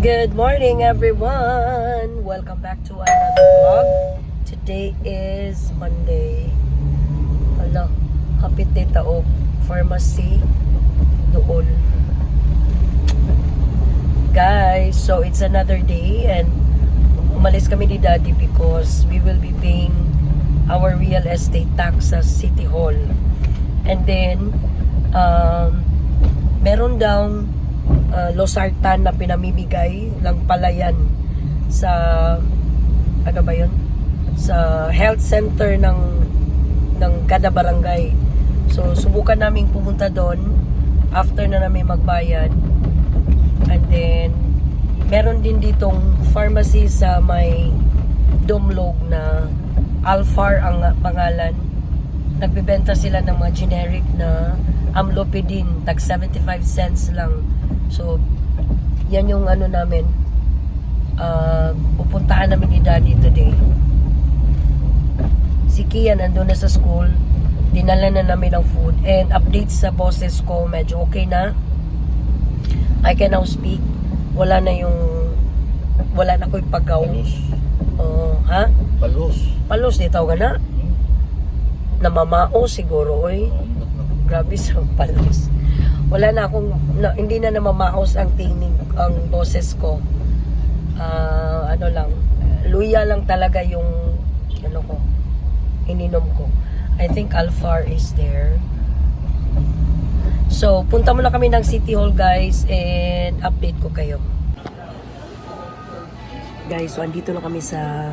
Good morning everyone! Welcome back to another vlog. Today is Monday. Hala, hapit day taog. Pharmacy doon. Guys, so it's another day and umalis kami ni Daddy because we will be paying our real estate tax sa City Hall. And then, um, meron daw uh, losartan na pinamimigay lang pala yan sa ano ba yun? Sa health center ng ng kada barangay. So subukan namin pumunta doon after na namin magbayad. And then meron din ditong pharmacy sa may Domlog na Alfar ang pangalan. Nagbebenta sila ng mga generic na amlopidine, tag 75 cents lang. So, yan yung ano namin. Uh, pupuntahan namin ni Daddy today. Si Kia nandun na sa school. Dinala na namin ang food. And updates sa bosses ko, medyo okay na. I can now speak. Wala na yung wala na ko yung pagaw. Palos. Oh, ha? Palos. Palos di tawag na. Namamao siguro, oy. Grabe sa palos. Wala na akong, na, hindi na namamaos ang tinig, ang boses ko. Ah, ano lang, luya lang talaga yung, ano ko, ininom ko. I think Alfar is there. So, punta muna kami ng City Hall guys and update ko kayo. Guys, so andito na kami sa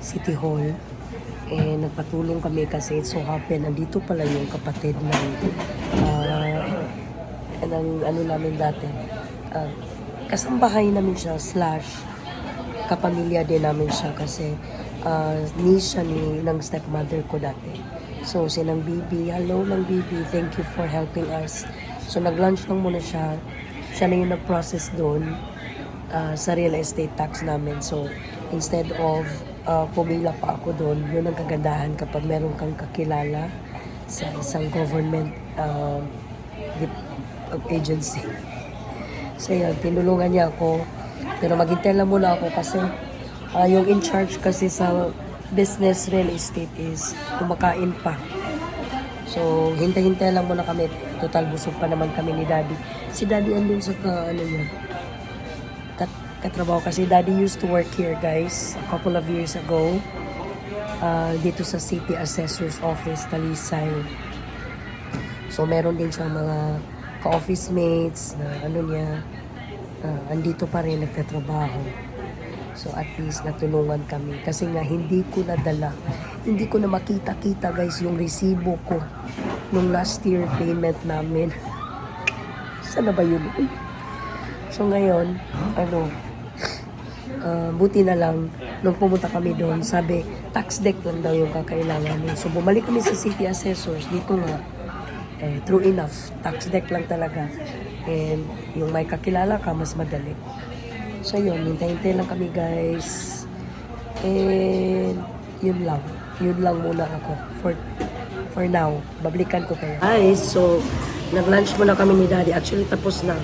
City Hall. Eh, nagpatulong kami kasi it so happen, andito pala yung kapatid ng ah, ng ano namin dati. Ah, kasambahay namin siya slash kapamilya din namin siya kasi uh, niece siya ni, ng stepmother ko dati. So, si Nang Bibi, hello Nang Bibi, thank you for helping us. So, nag-lunch lang muna siya. Siya na yung nag-process doon uh, sa real estate tax namin. So, instead of uh, pumila pa ako doon, yun ang kagandahan kapag meron kang kakilala sa isang government uh, of agency. So, yun, tinulungan niya ako. Pero maghintay lang muna ako kasi uh, yung in charge kasi sa business real estate is kumakain pa. So, hintay-hintay lang muna kami. Total busog pa naman kami ni Daddy. Si Daddy andun sa ka, ano yun, kat, katrabaho kasi Daddy used to work here guys a couple of years ago. Uh, dito sa City Assessor's Office, Talisay. So, meron din siyang mga ka-office mates na ano niya, uh, andito pa rin nagtatrabaho. So at least natulungan kami. Kasi nga hindi ko nadala, hindi ko na makita-kita guys yung resibo ko nung last year payment namin. Sana ba yun? So ngayon, ano, uh, buti na lang, nung pumunta kami doon, sabi, tax deck lang daw yung kakailangan. So bumalik kami sa city assessors, dito nga, eh, true enough, tax deck lang talaga. And yung may kakilala ka, mas madali. So yun, hintay-hintay lang kami guys. And yun lang. Yun lang muna ako for for now. Bablikan ko kayo. Guys, so nag-lunch muna kami ni Daddy. Actually, tapos na.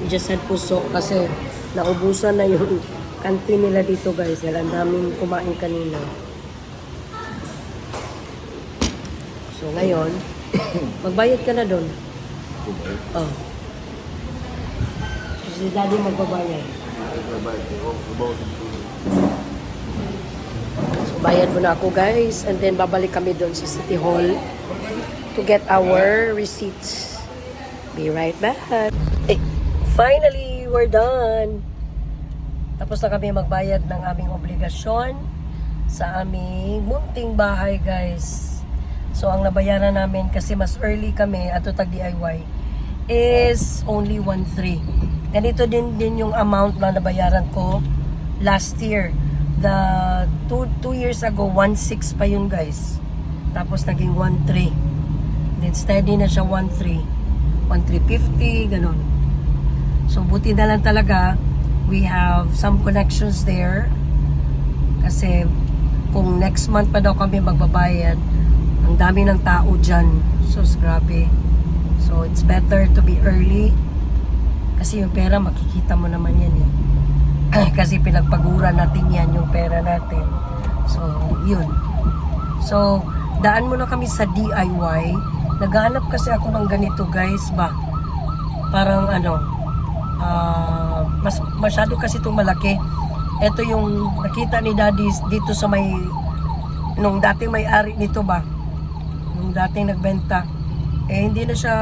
We just had puso kasi naubusan na yung canteen nila dito guys. Dahil daming kumain kanina. So ngayon, magbayad ka na doon. Oh. Si daddy magbabayad. So, bayad muna ako guys. And then babalik kami doon sa City Hall to get our receipts. Be right back. Eh, finally, we're done. Tapos na kami magbayad ng aming obligasyon sa aming munting bahay guys. So, ang nabayaran namin kasi mas early kami at tag DIY is only 1.3. Ganito din din yung amount na nabayaran ko last year. The two, two years ago, 1.6 pa yun guys. Tapos naging 1.3. Then steady na siya 1.3. 1.350, ganun. So buti na lang talaga, we have some connections there. Kasi kung next month pa daw kami magbabayad, ang dami ng tao dyan. So, grabe. So, it's better to be early Kasi yung pera, makikita mo naman yan eh. Kasi pinagpagura natin yan, yung pera natin. So, yun. So, daan muna kami sa DIY. Naghahanap kasi ako ng ganito guys ba. Parang ano, ah, mas masyado kasi itong malaki. Ito yung nakita ni Daddy dito sa may nung dating may-ari nito ba. Nung dating nagbenta. Eh hindi na siya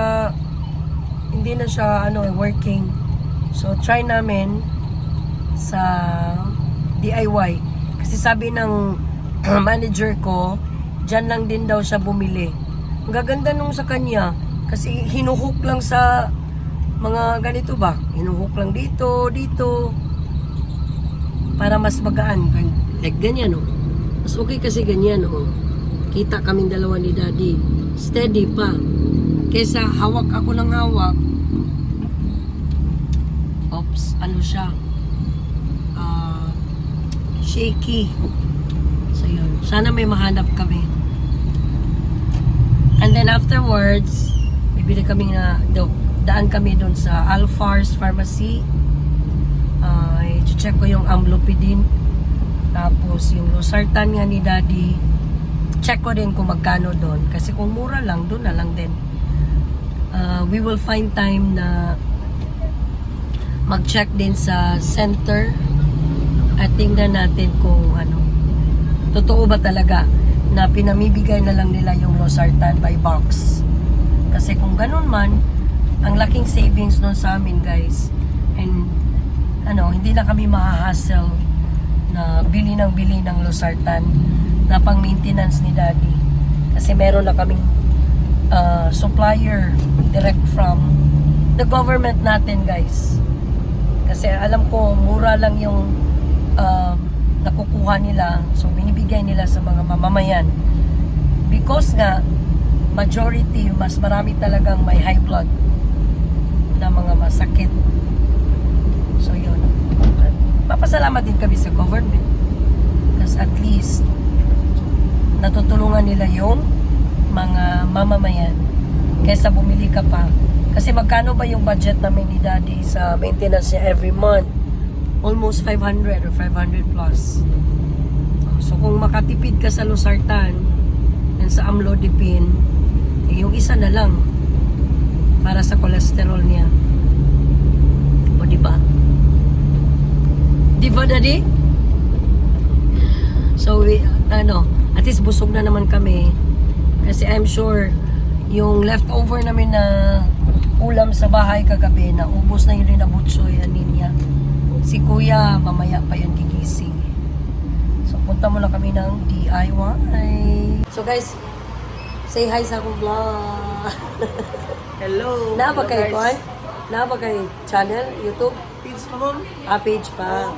hindi na siya ano eh, working. So try namin sa DIY. Kasi sabi ng manager ko, dyan lang din daw siya bumili. Ang gaganda nung sa kanya, kasi hinuhook lang sa mga ganito ba? Hinuhook lang dito, dito. Para mas magaan. Like ganyan, oh. Mas okay kasi ganyan, oh. Kita kaming dalawa ni Daddy. Steady pa. Kesa hawak ako ng hawak. Oops, ano siya? Ah, shaky. So yun. Sana may mahanap kami. And then afterwards, bibili kami na, do, daan kami doon sa Alfar's Pharmacy. Uh, check ko yung amlopidine. Tapos yung losartan nga ni Daddy. Check ko din kung magkano doon. Kasi kung mura lang, doon na lang din. Uh, we will find time na mag-check din sa center at tingnan natin kung ano totoo ba talaga na pinamibigay na lang nila yung losartan by box kasi kung ganun man ang laking savings nun sa amin guys and ano hindi na kami mahahassle na bili ng bili ng losartan na pang maintenance ni daddy kasi meron na kaming uh, supplier direct from the government natin guys kasi alam ko, mura lang yung uh, nakukuha nila. So, binibigay nila sa mga mamamayan. Because nga, majority, mas marami talagang may high blood na mga masakit. So, yun. At Papasalamat din kami sa government. Kasi at least, natutulungan nila yung mga mamamayan kaysa bumili ka pa kasi magkano ba yung budget namin ni Daddy sa maintenance niya every month? Almost 500 or 500 plus. So kung makatipid ka sa losartan and sa amlodipine, eh, yung isa na lang para sa cholesterol niya. O di ba? Di ba, Daddy? So, we, ano, at least busog na naman kami. Kasi I'm sure yung leftover namin na ulam sa bahay kagabi na ubos na yun rin na butsoy niya. Si kuya, mamaya pa yun gigising. So, punta muna kami ng DIY. So, guys, say hi sa akong vlog. Hello. Na ba Hello, kayo, guys. Koy? Na ba kayo channel, YouTube? Pins pa ma'am. Ah, page pa.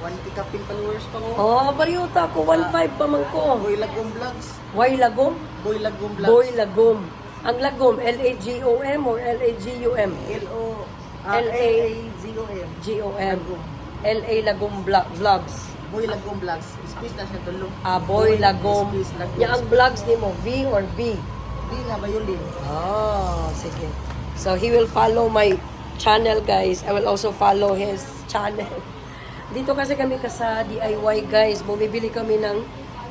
1K kaping followers pa ko. Oh, bariota ko. 1.5 pa man ko. Boy Lagom Vlogs. Why lagom? Boy Lagom Vlogs. Boy lagom. Ang lagom, L-A-G-O-M or L-A-G-U-M? L-O. ah, L-A. L-A-Z-O-M. G-O-M. L-A Lagom Vlog- Vlogs. Boy Lagom Vlogs. Space na siya tulo. Ah, Boy Lagom. Lagom. Yung ang vlogs ni mo, V or B? Di nga ba yun din? Oh, sige. So, he will follow my channel, guys. I will also follow his channel. Dito kasi kami ka sa DIY, guys. Bumibili kami ng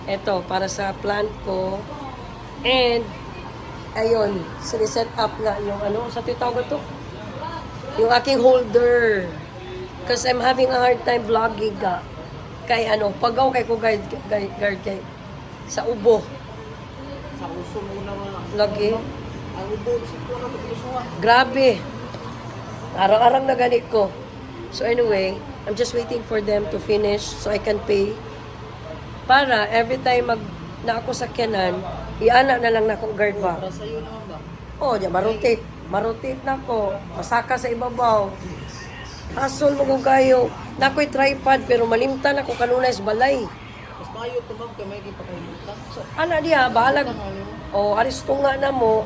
eto, para sa plant ko. And, ayun, siniset up nga yung ano, sa tawag to? Yung aking holder. Kasi I'm having a hard time vlogging ka. Kay ano, pagaw kay ko guard, guard, guard kay sa ubo. Sa uso mo na mga. Lagi. Ang ubo. Sa ko na pag-usuha. Grabe. Arang-arang na ganit ko. So anyway, I'm just waiting for them to finish so I can pay. Para every time mag na ako sa kyanan, iana na lang na akong guard ba. Para sa'yo naman ba? Oh, di marotate. Marotate na ko. Masaka sa ibabaw. Hasol mo kung kayo. Na ako'y tripod pero malimtan ako kanunay sa balay. Mas maayo to ma'am kay may gipakahimutan. So, Ana diha, bahalag. O, oh, aris to nga na mo.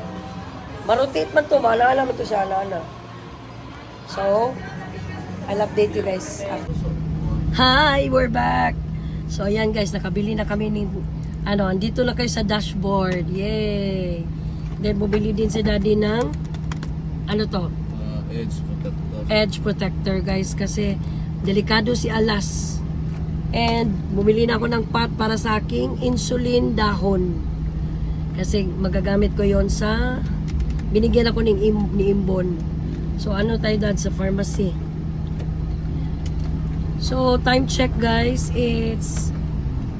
Marotate man to, maala man to siya, ana So, I'll update you guys. after. Hi, we're back. So, ayan guys, nakabili na kami ni, ano, andito na kayo sa dashboard. Yay! Then, bumili din si daddy ng, ano to? uh, Edge protector edge protector guys kasi delikado si alas. And bumili na ako ng pot para sa aking insulin dahon. Kasi magagamit ko yon sa binigyan ako ng im, ni Imbon. So ano tayo dad sa pharmacy? So time check guys, it's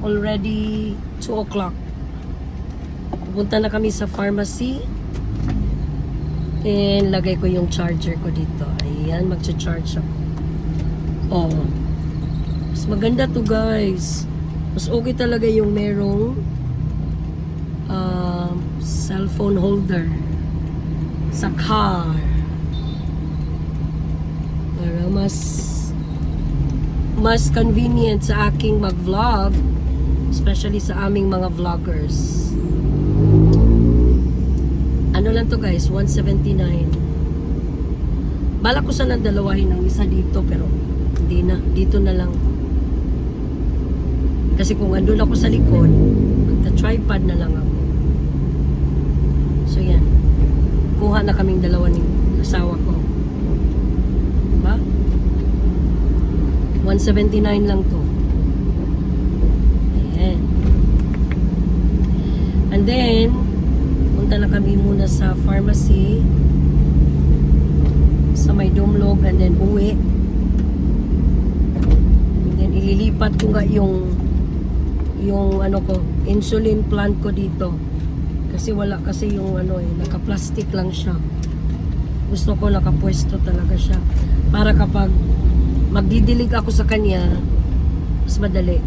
already 2 o'clock. Pupunta na kami sa pharmacy. And lagay ko yung charger ko dito. Ayan, magcha-charge ako. Oh. Mas maganda to guys. Mas okay talaga yung merong um, cellphone holder sa car. Para mas mas convenient sa aking mag-vlog especially sa aming mga vloggers. Ano lang to guys, 179. Bala ko sana dalawahin ang isa dito pero hindi na, dito na lang. Kasi kung andun ako sa likod, magta-tripod na lang ako. So yan. Kuha na kaming dalawa ng asawa ko. 179 lang to. Ayan. And then, punta na kami muna sa pharmacy sa may Dumlog and then uwi. And then ililipat ko nga yung yung ano ko, insulin plant ko dito. Kasi wala kasi yung ano eh, naka-plastic lang siya. Gusto ko nakapwesto talaga siya. Para kapag magdidilig ako sa kanya, mas madali.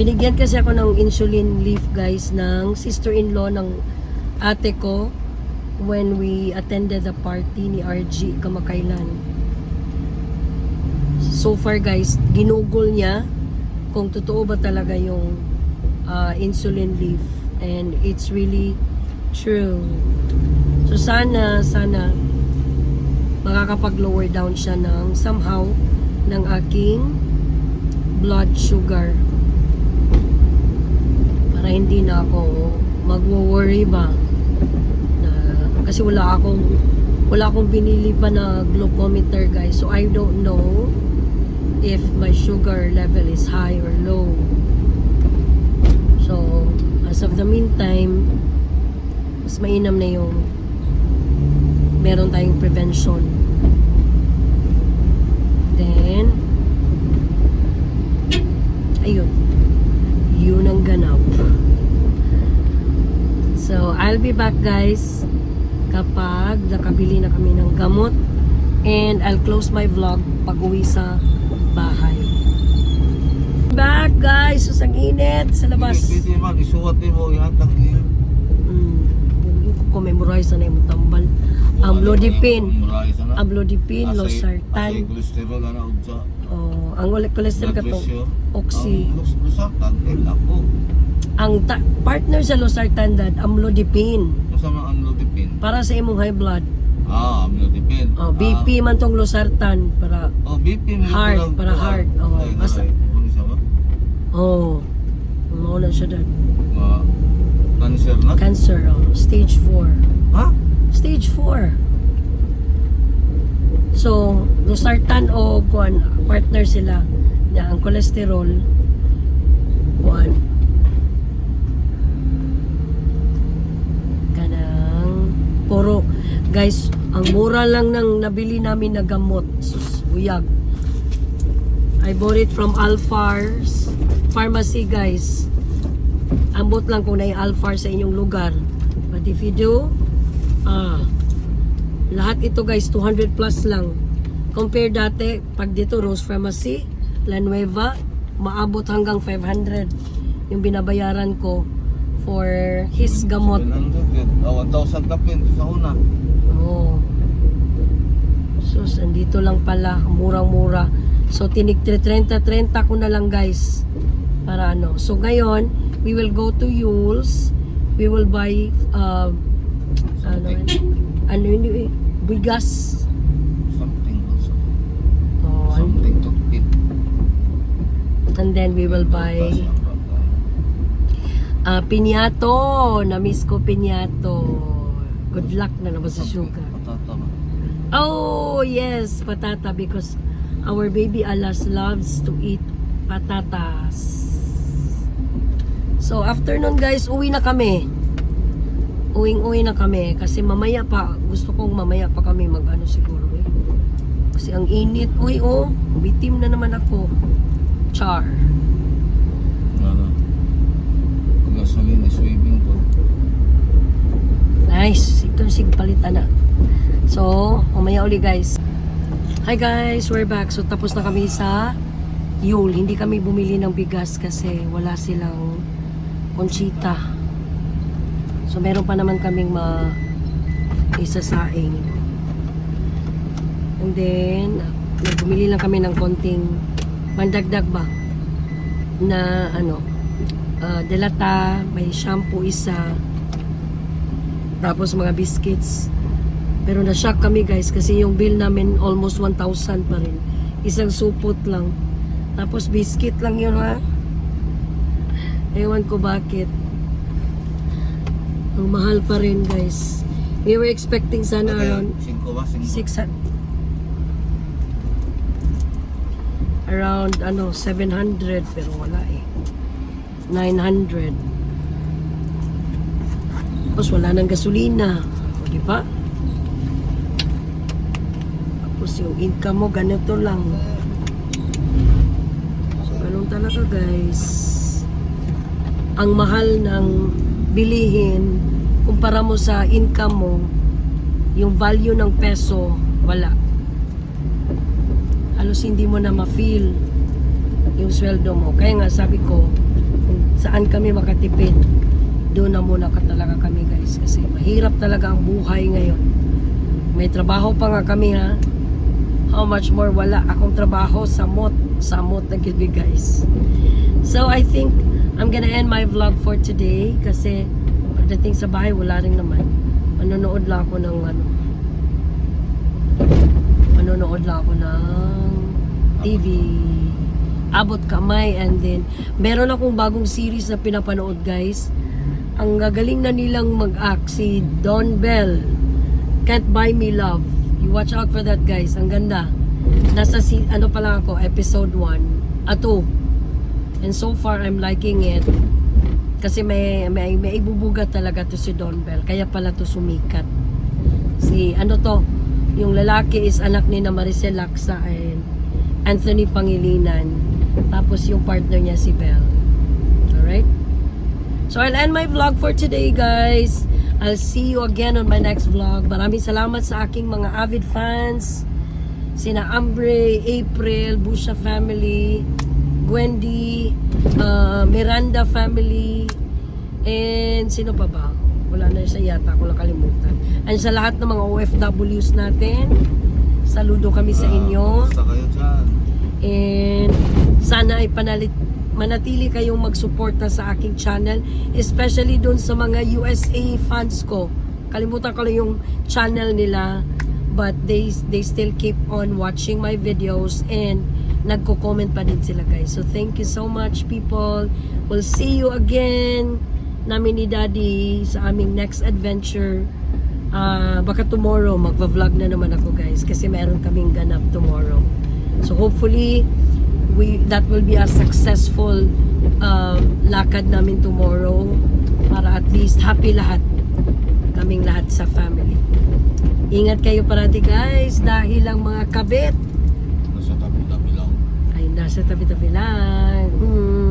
Binigyan kasi ako ng insulin leaf guys ng sister-in-law ng ate ko when we attended the party ni RG kamakailan. So far guys, ginugol niya kung totoo ba talaga yung uh, insulin leaf and it's really true. So sana, sana makakapag-lower down siya ng somehow ng aking blood sugar. Para hindi na ako magwo-worry ba? Na kasi wala akong wala akong binili pa na glucometer guys. So I don't know if my sugar level is high or low. So as of the meantime mas mainam na yung meron tayong prevention. Then ayun. Yun ang ganap. So I'll be back guys kapag nakabili na kami ng gamot. And I'll close my vlog pag uwi sa bahay. Back guys so init sa labas. Pwede man, isuwat din mo, ihatag niyo. mm, ko memorize na yung tambal amlodipine amlodipine losartan cholesterol na naud sa oh, ang ule- cholesterol ka to oxy Ang lus- lusartan, eh, ako. ang partner sa losartan dad amlodipine sa mga amlodipine. para sa imong high blood Ah, amlodipine. oh, BP man tong losartan para Ah, oh, BP. Heart, para heart. Ay, basta- ano oh mao na siya dad cancer na? cancer oh, stage 4 Ha? stage 4 so losartan o kuan partner sila na ang cholesterol kuan kanang puro. Guys ang mura lang ng nabili namin na gamot sus buyag. I bought it from Alfar's pharmacy guys ambot lang kung na Alfar sa inyong lugar but if you do ah lahat ito guys 200 plus lang compare dati pag dito Rose Pharmacy La Nueva maabot hanggang 500 yung binabayaran ko for his gamot 700, ah, 1,000 kapin sa una. Oh. Sus, andito lang pala, murang-mura. So, tinig 30-30 ko na lang guys. Para ano. So, ngayon, we will go to Yule's. We will buy, uh, ano, ano yun, eh, bigas. Something also. Oh, Something to eat. and then we will buy uh, pinyato. Na-miss ko pinyato. Good luck na naman sa sugar. Patata? Oh, yes, patata because our baby Alas loves to eat patatas. So, after nun guys, uwi na kami. Uwing-uwi na kami kasi mamaya pa, gusto kong mamaya pa kami mag-ano siguro eh. Kasi ang init. Uy, oh, bitim na naman ako. Char. Ano? Gasoline is swimming pool. Nice. Ito sig palitan na. So, mamaya uli guys. Hi guys, we're back. So, tapos na kami sa Yule. Hindi kami bumili ng bigas kasi wala silang konchita. So, meron pa naman kaming ma isasaing. And then, bumili lang kami ng konting mandagdag ba na ano, ah, delata, may shampoo isa, tapos mga biscuits. Pero na-shock kami guys kasi yung bill namin almost 1,000 pa rin. Isang supot lang. Tapos biscuit lang yun ha. Ewan ko bakit. Ang mahal pa rin guys. We were expecting sana around 5 ba? 5. 600 around ano 700 pero wala eh 900 tapos wala nang gasolina o di ba tapos yung income mo ganito lang so ganun talaga guys ang mahal ng bilihin kumpara mo sa income mo yung value ng peso wala halos hindi mo na ma-feel yung sweldo mo. Kaya nga sabi ko, kung saan kami makatipid, doon na muna ka talaga kami guys. Kasi mahirap talaga ang buhay ngayon. May trabaho pa nga kami ha. How much more wala akong trabaho samot. Samot na gilbi guys. So I think I'm gonna end my vlog for today kasi pagdating sa bahay wala rin naman. Manonood lang ako ng ano, manonood lang ako ng TV. Abot kamay and then meron akong bagong series na pinapanood guys. Ang gagaling na nilang mag-act si Don Bell. Can't Buy Me Love. You watch out for that guys. Ang ganda. Nasa ano pa lang ako episode 1 at 2. And so far I'm liking it. Kasi may may, may ibubuga talaga to si Don Bell. Kaya pala to sumikat. Si ano to, yung lalaki is anak ni na Maricel Laksa and Anthony Pangilinan. Tapos yung partner niya si Belle. Alright? So I'll end my vlog for today guys. I'll see you again on my next vlog. Maraming salamat sa aking mga avid fans. Sina Ambre, April, Busha family, Gwendy, uh, Miranda family, and sino pa ba? Wala na siya yata, ako nakalimutan. And sa lahat ng mga OFWs natin, saludo kami sa inyo. Basta kayo dyan. And sana ay panalit manatili kayong magsuporta sa aking channel, especially doon sa mga USA fans ko. Kalimutan ko lang yung channel nila, but they they still keep on watching my videos and nagko-comment pa din sila guys. So thank you so much people. We'll see you again namin ni Daddy sa aming next adventure. Ah, baka tomorrow magva-vlog na naman ako guys kasi meron kaming ganap tomorrow. So hopefully we that will be a successful um, lakad namin tomorrow para at least happy lahat kaming lahat sa family. Ingat kayo parati guys dahil ang mga kabit Nasa tabi-tabi lang. ay nasa tabi-tabi lang. Hmm.